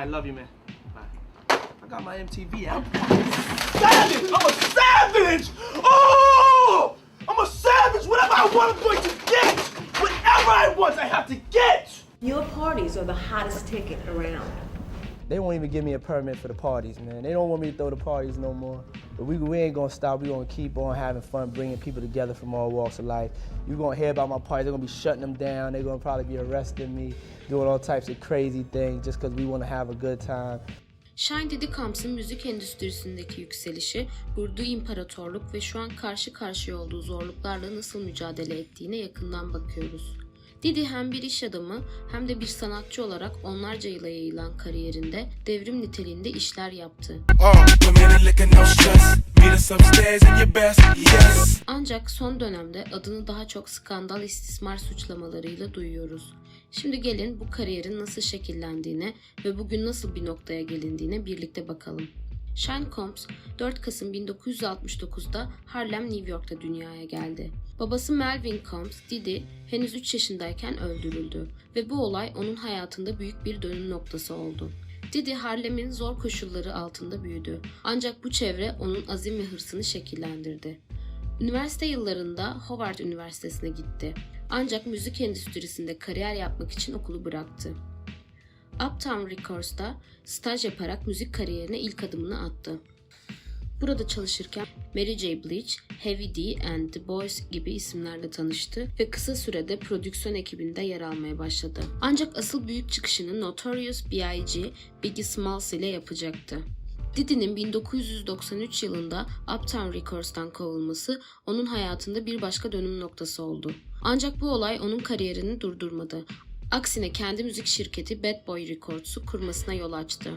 I love you, man. Bye. I got my MTV. I'm savage. I'm a savage. Oh, I'm a savage. Whatever I want, I'm going to get. Whatever I want, I have to get. Your parties are the hottest ticket around. They won't even give me a permit for the parties, man. They don't want me to throw the parties no more. But we, we ain't gonna stop. We gonna keep on having fun, bringing people together from all walks of life. you gonna hear about my parties. They're gonna be shutting them down. They're gonna probably be arresting me, doing all types of crazy things just because we wanna have a good time. Shine Diddy Combs'ın müzik endüstrisindeki yükselişi, kurduğu imparatorluk ve şu an karşı karşıya olduğu zorluklarla nasıl mücadele ettiğine yakından bakıyoruz. Diddy hem bir iş adamı hem de bir sanatçı olarak onlarca yıla yayılan kariyerinde devrim niteliğinde işler yaptı. Uh. Ancak son dönemde adını daha çok skandal istismar suçlamalarıyla duyuyoruz. Şimdi gelin bu kariyerin nasıl şekillendiğine ve bugün nasıl bir noktaya gelindiğine birlikte bakalım. Shine Combs 4 Kasım 1969'da Harlem, New York'ta dünyaya geldi. Babası Melvin Combs, Diddy henüz 3 yaşındayken öldürüldü ve bu olay onun hayatında büyük bir dönüm noktası oldu. Diddy Harlem'in zor koşulları altında büyüdü. Ancak bu çevre onun azim ve hırsını şekillendirdi. Üniversite yıllarında Howard Üniversitesi'ne gitti. Ancak müzik endüstrisinde kariyer yapmak için okulu bıraktı. Uptown Records'ta staj yaparak müzik kariyerine ilk adımını attı. Burada çalışırken Mary J. Blige, Heavy D and The Boys gibi isimlerle tanıştı ve kısa sürede prodüksiyon ekibinde yer almaya başladı. Ancak asıl büyük çıkışını Notorious B.I.G. Biggie Smalls ile yapacaktı. Diddy'nin 1993 yılında Uptown Records'tan kovulması onun hayatında bir başka dönüm noktası oldu. Ancak bu olay onun kariyerini durdurmadı. Aksine kendi müzik şirketi Bad Boy Records'u kurmasına yol açtı.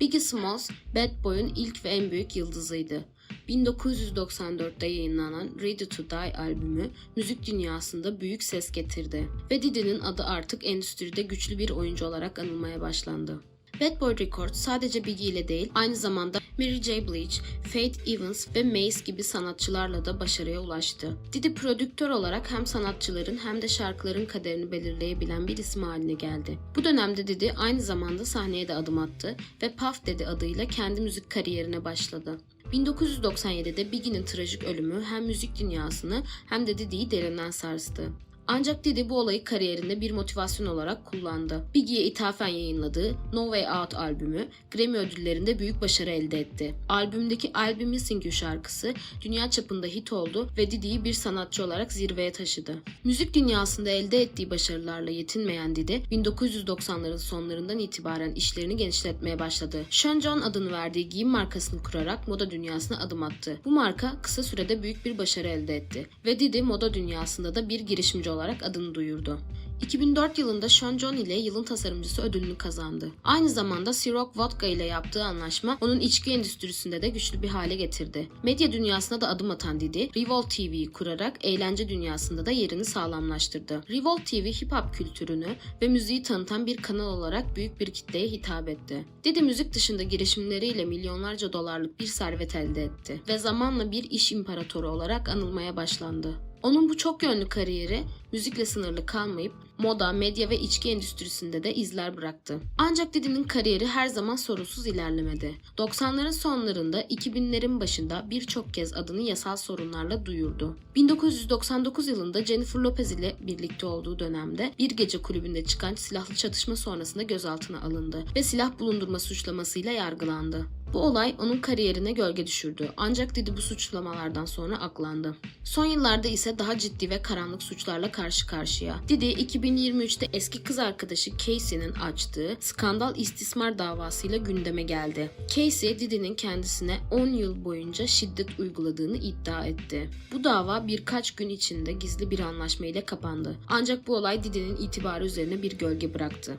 Biggie Smalls, Bad Boy'un ilk ve en büyük yıldızıydı. 1994'te yayınlanan Ready to Die albümü müzik dünyasında büyük ses getirdi ve Diddy'nin adı artık endüstride güçlü bir oyuncu olarak anılmaya başlandı. Bad Boy Records sadece Biggie ile değil, aynı zamanda Mary J. Blige, Faith Evans ve Mace gibi sanatçılarla da başarıya ulaştı. Diddy prodüktör olarak hem sanatçıların hem de şarkıların kaderini belirleyebilen bir isim haline geldi. Bu dönemde Diddy aynı zamanda sahneye de adım attı ve Puff Daddy adıyla kendi müzik kariyerine başladı. 1997'de Biggie'nin trajik ölümü hem müzik dünyasını hem de Diddy'yi derinden sarstı. Ancak Diddy bu olayı kariyerinde bir motivasyon olarak kullandı. Biggie'ye ithafen yayınladığı No Way Out albümü Grammy ödüllerinde büyük başarı elde etti. Albümdeki I'll Be Missing You şarkısı dünya çapında hit oldu ve Diddy'yi bir sanatçı olarak zirveye taşıdı. Müzik dünyasında elde ettiği başarılarla yetinmeyen Diddy, 1990'ların sonlarından itibaren işlerini genişletmeye başladı. Sean John adını verdiği giyim markasını kurarak moda dünyasına adım attı. Bu marka kısa sürede büyük bir başarı elde etti ve Diddy moda dünyasında da bir girişimci olarak adını duyurdu. 2004 yılında Sean John ile yılın tasarımcısı ödülünü kazandı. Aynı zamanda Ciroc Vodka ile yaptığı anlaşma onun içki endüstrisinde de güçlü bir hale getirdi. Medya dünyasına da adım atan Diddy, Revolt TV'yi kurarak eğlence dünyasında da yerini sağlamlaştırdı. Revolt TV hip hop kültürünü ve müziği tanıtan bir kanal olarak büyük bir kitleye hitap etti. Diddy müzik dışında girişimleriyle milyonlarca dolarlık bir servet elde etti ve zamanla bir iş imparatoru olarak anılmaya başlandı. Onun bu çok yönlü kariyeri müzikle sınırlı kalmayıp moda, medya ve içki endüstrisinde de izler bıraktı. Ancak Diddy'nin kariyeri her zaman sorunsuz ilerlemedi. 90'ların sonlarında 2000'lerin başında birçok kez adını yasal sorunlarla duyurdu. 1999 yılında Jennifer Lopez ile birlikte olduğu dönemde bir gece kulübünde çıkan silahlı çatışma sonrasında gözaltına alındı ve silah bulundurma suçlamasıyla yargılandı. Bu olay onun kariyerine gölge düşürdü ancak Diddy bu suçlamalardan sonra aklandı. Son yıllarda ise daha ciddi ve karanlık suçlarla karşı karşıya. Diddy 2023'te eski kız arkadaşı Casey'nin açtığı skandal istismar davasıyla gündeme geldi. Casey, Diddy'nin kendisine 10 yıl boyunca şiddet uyguladığını iddia etti. Bu dava birkaç gün içinde gizli bir anlaşma ile kapandı. Ancak bu olay Diddy'nin itibarı üzerine bir gölge bıraktı.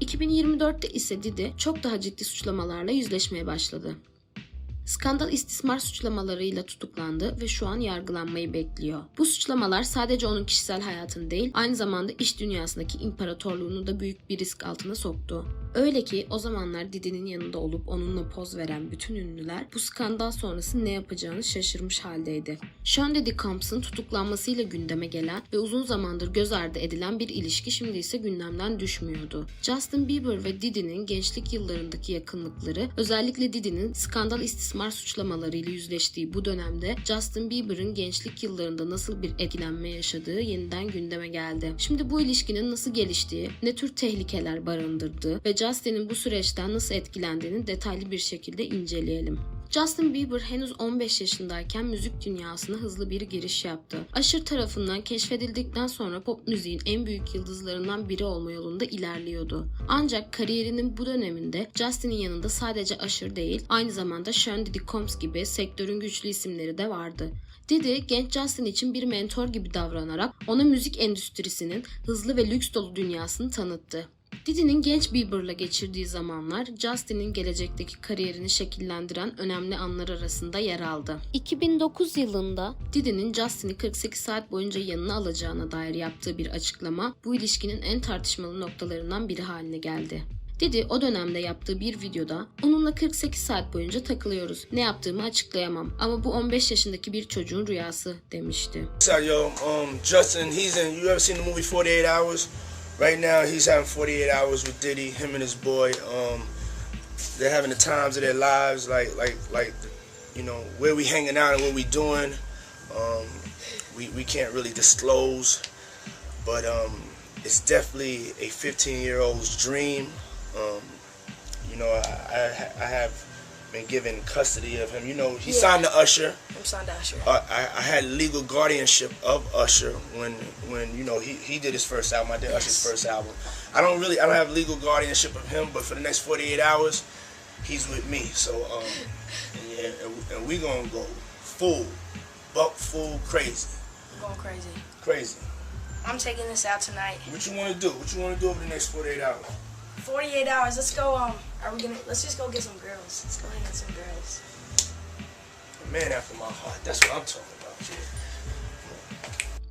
2024'te ise Diddy çok daha ciddi suçlamalarla yüzleşmeye başladı. Skandal istismar suçlamalarıyla tutuklandı ve şu an yargılanmayı bekliyor. Bu suçlamalar sadece onun kişisel hayatını değil, aynı zamanda iş dünyasındaki imparatorluğunu da büyük bir risk altına soktu. Öyle ki o zamanlar Didi'nin yanında olup onunla poz veren bütün ünlüler bu skandal sonrası ne yapacağını şaşırmış haldeydi. Sean Diddy Combs'ın tutuklanmasıyla gündeme gelen ve uzun zamandır göz ardı edilen bir ilişki şimdi ise gündemden düşmüyordu. Justin Bieber ve Didi'nin gençlik yıllarındaki yakınlıkları özellikle Didi'nin skandal istismar suçlamalarıyla yüzleştiği bu dönemde Justin Bieber'ın gençlik yıllarında nasıl bir etkilenme yaşadığı yeniden gündeme geldi. Şimdi bu ilişkinin nasıl geliştiği, ne tür tehlikeler barındırdığı ve Justin'in bu süreçten nasıl etkilendiğini detaylı bir şekilde inceleyelim. Justin Bieber henüz 15 yaşındayken müzik dünyasına hızlı bir giriş yaptı. Usher tarafından keşfedildikten sonra pop müziğin en büyük yıldızlarından biri olma yolunda ilerliyordu. Ancak kariyerinin bu döneminde Justin'in yanında sadece Usher değil, aynı zamanda Sean Diddy Combs gibi sektörün güçlü isimleri de vardı. Diddy genç Justin için bir mentor gibi davranarak ona müzik endüstrisinin hızlı ve lüks dolu dünyasını tanıttı. Diddy'nin genç Bieber'la geçirdiği zamanlar Justin'in gelecekteki kariyerini şekillendiren önemli anlar arasında yer aldı. 2009 yılında Diddy'nin Justin'i 48 saat boyunca yanına alacağına dair yaptığı bir açıklama bu ilişkinin en tartışmalı noktalarından biri haline geldi. Diddy o dönemde yaptığı bir videoda onunla 48 saat boyunca takılıyoruz. Ne yaptığımı açıklayamam ama bu 15 yaşındaki bir çocuğun rüyası demişti. So yo, um, Justin, he's in. You ever seen the movie Forty Eight Hours? Right now, he's having forty eight hours with Diddy. Him and his boy. Um, they're having the times of their lives. Like, like, like, you know, where we hanging out and what we doing. Um, we we can't really disclose, but um, it's definitely a fifteen year old's dream. Um, you know, I, I I have been given custody of him. You know, he Yeah. signed to Usher. I'm signed to Usher. uh, I, I had legal guardianship of Usher when when you know he, he did his first album. I did Usher's first album. I don't really I don't have legal guardianship of him, but for the next 48 hours, he's with me. So um, yeah, and, we- and we gonna go full, buck full crazy, going crazy. crazy. I'm taking this out tonight. What you wanna do? What you wanna do over the next 48 hours? 48 hours. Let's go. Um, are we gonna? Let's just go get some girls. Let's go hang with some girls. A man after my heart. That's what I'm talking about. Kid.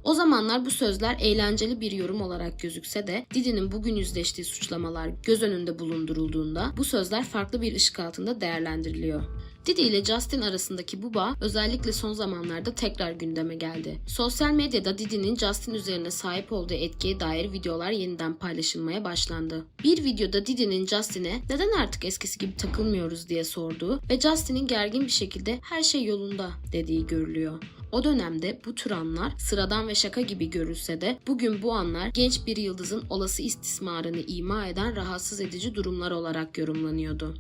O zamanlar bu sözler eğlenceli bir yorum olarak gözükse de Diddy'nin bugün yüzleştiği suçlamalar göz önünde bulundurulduğunda bu sözler farklı bir ışık altında değerlendiriliyor. Diddy ile Justin arasındaki bu bağ özellikle son zamanlarda tekrar gündeme geldi. Sosyal medyada Diddy'nin Justin üzerine sahip olduğu etkiye dair videolar yeniden paylaşılmaya başlandı. Bir videoda Diddy'nin Justin'e neden artık eskisi gibi takılmıyoruz diye sorduğu ve Justin'in gergin bir şekilde her şey yolunda dediği görülüyor. O dönemde bu tür anlar sıradan ve şaka gibi görülse de bugün bu anlar genç bir yıldızın olası istismarını ima eden rahatsız edici durumlar olarak yorumlanıyordu.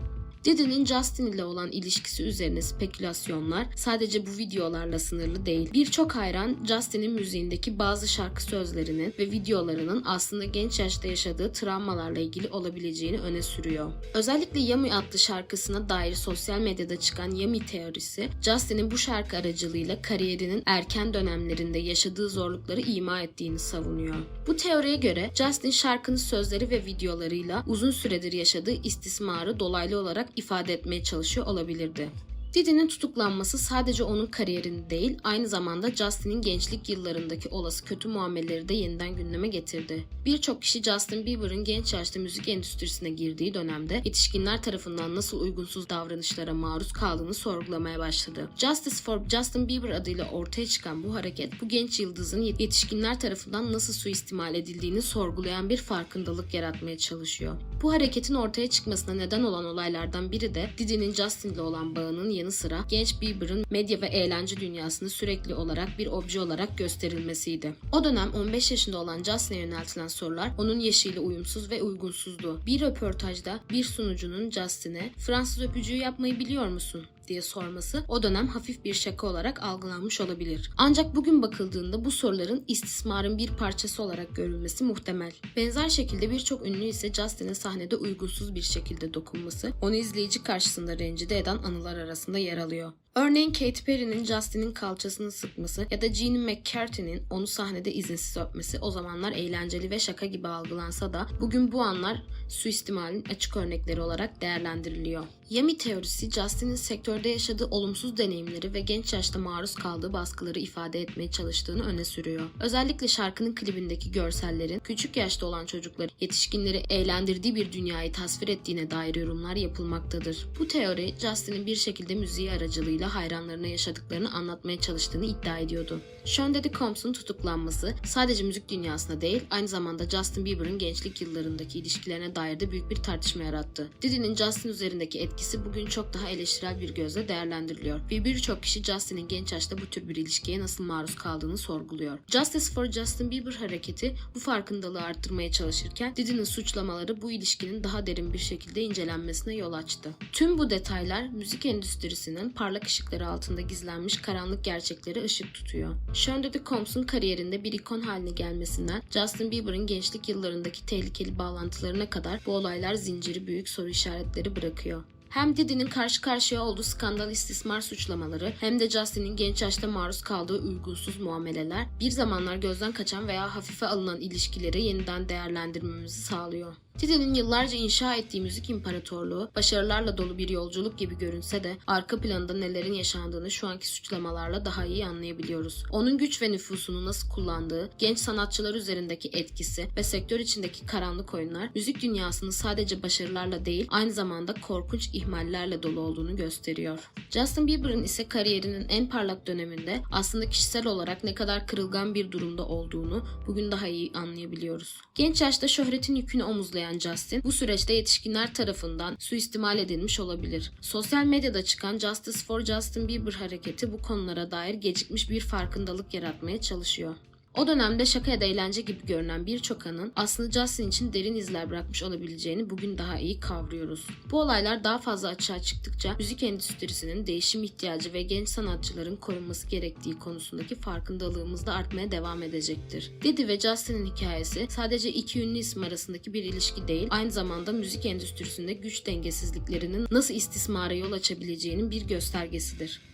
Diddy'nin Justin ile olan ilişkisi üzerine spekülasyonlar sadece bu videolarla sınırlı değil. Birçok hayran Justin'in müziğindeki bazı şarkı sözlerinin ve videolarının aslında genç yaşta yaşadığı travmalarla ilgili olabileceğini öne sürüyor. Özellikle Yummy adlı şarkısına dair sosyal medyada çıkan Yummy teorisi, Justin'in bu şarkı aracılığıyla kariyerinin erken dönemlerinde yaşadığı zorlukları ima ettiğini savunuyor. Bu teoriye göre Justin şarkının sözleri ve videolarıyla uzun süredir yaşadığı istismarı dolaylı olarak ifade etmeye çalışıyor olabilirdi. Diddy'nin tutuklanması sadece onun kariyerini değil, aynı zamanda Justin'in gençlik yıllarındaki olası kötü muameleleri de yeniden gündeme getirdi. Birçok kişi Justin Bieber'ın genç yaşta müzik endüstrisine girdiği dönemde yetişkinler tarafından nasıl uygunsuz davranışlara maruz kaldığını sorgulamaya başladı. Justice for Justin Bieber adıyla ortaya çıkan bu hareket, bu genç yıldızın yetişkinler tarafından nasıl suistimal edildiğini sorgulayan bir farkındalık yaratmaya çalışıyor. Bu hareketin ortaya çıkmasına neden olan olaylardan biri de Diddy'nin Justin ile olan bağının yanı sıra genç Bieber'ın medya ve eğlence dünyasında sürekli olarak bir obje olarak gösterilmesiydi. O dönem 15 yaşında olan Justin'e yöneltilen sorular onun yaşıyla uyumsuz ve uygunsuzdu. Bir röportajda bir sunucunun Justin'e Fransız öpücüğü yapmayı biliyor musun? Diye sorması o dönem hafif bir şaka olarak algılanmış olabilir. Ancak bugün bakıldığında bu soruların istismarın bir parçası olarak görülmesi muhtemel. Benzer şekilde birçok ünlü ise Justin'e sahnede uygunsuz bir şekilde dokunması onu izleyici karşısında rencide eden anılar arasında yer alıyor. Örneğin Katy Perry'nin Justin'in kalçasını sıkması ya da Jeannie McCarthy'nin onu sahnede izinsiz öpmesi o zamanlar eğlenceli ve şaka gibi algılansa da bugün bu anlar suistimalin açık örnekleri olarak değerlendiriliyor. Yami teorisi Justin'in sektörde yaşadığı olumsuz deneyimleri ve genç yaşta maruz kaldığı baskıları ifade etmeye çalıştığını öne sürüyor. Özellikle şarkının klibindeki görsellerin küçük yaşta olan çocukları yetişkinleri eğlendirdiği bir dünyayı tasvir ettiğine dair yorumlar yapılmaktadır. Bu teori Justin'in bir şekilde müziği aracılığıyla hayranlarına yaşadıklarını anlatmaya çalıştığını iddia ediyordu. Sean Diddy Combs'un tutuklanması sadece müzik dünyasında değil aynı zamanda Justin Bieber'ın gençlik yıllarındaki ilişkilerine dair de büyük bir tartışma yarattı. Diddy'nin Justin üzerindeki etkisi bugün çok daha eleştirel bir gözle değerlendiriliyor ve birçok kişi Justin'in genç yaşta bu tür bir ilişkiye nasıl maruz kaldığını sorguluyor. Justice for Justin Bieber hareketi bu farkındalığı arttırmaya çalışırken Diddy'nin suçlamaları bu ilişkinin daha derin bir şekilde incelenmesine yol açtı. Tüm bu detaylar müzik endüstrisinin parlak ışıkları altında gizlenmiş karanlık gerçekleri ışık tutuyor. Sean Diddy Combs'un kariyerinde bir ikon haline gelmesinden Justin Bieber'ın gençlik yıllarındaki tehlikeli bağlantılarına kadar bu olaylar zinciri büyük soru işaretleri bırakıyor. Hem Diddy'nin karşı karşıya olduğu skandal istismar suçlamaları hem de Justin'in genç yaşta maruz kaldığı uygunsuz muameleler bir zamanlar gözden kaçan veya hafife alınan ilişkileri yeniden değerlendirmemizi sağlıyor. Diddy'nin yıllarca inşa ettiği müzik imparatorluğu başarılarla dolu bir yolculuk gibi görünse de arka planında nelerin yaşandığını şu anki suçlamalarla daha iyi anlayabiliyoruz. Onun güç ve nüfusunu nasıl kullandığı, genç sanatçılar üzerindeki etkisi ve sektör içindeki karanlık oyunlar müzik dünyasının sadece başarılarla değil aynı zamanda korkunç ihmallerle dolu olduğunu gösteriyor. Justin Bieber'ın ise kariyerinin en parlak döneminde aslında kişisel olarak ne kadar kırılgan bir durumda olduğunu bugün daha iyi anlayabiliyoruz. Genç yaşta şöhretin yükünü omuzlayan Justin bu süreçte yetişkinler tarafından suistimal edilmiş olabilir. Sosyal medyada çıkan Justice for Justin Bieber hareketi bu konulara dair gecikmiş bir farkındalık yaratmaya çalışıyor. O dönemde şaka ya da eğlence gibi görünen birçok anın aslında Justin için derin izler bırakmış olabileceğini bugün daha iyi kavruyoruz. Bu olaylar daha fazla açığa çıktıkça müzik endüstrisinin değişim ihtiyacı ve genç sanatçıların korunması gerektiği konusundaki farkındalığımız da artmaya devam edecektir. Diddy ve Justin'in hikayesi sadece iki ünlü isim arasındaki bir ilişki değil, aynı zamanda müzik endüstrisinde güç dengesizliklerinin nasıl istismara yol açabileceğinin bir göstergesidir.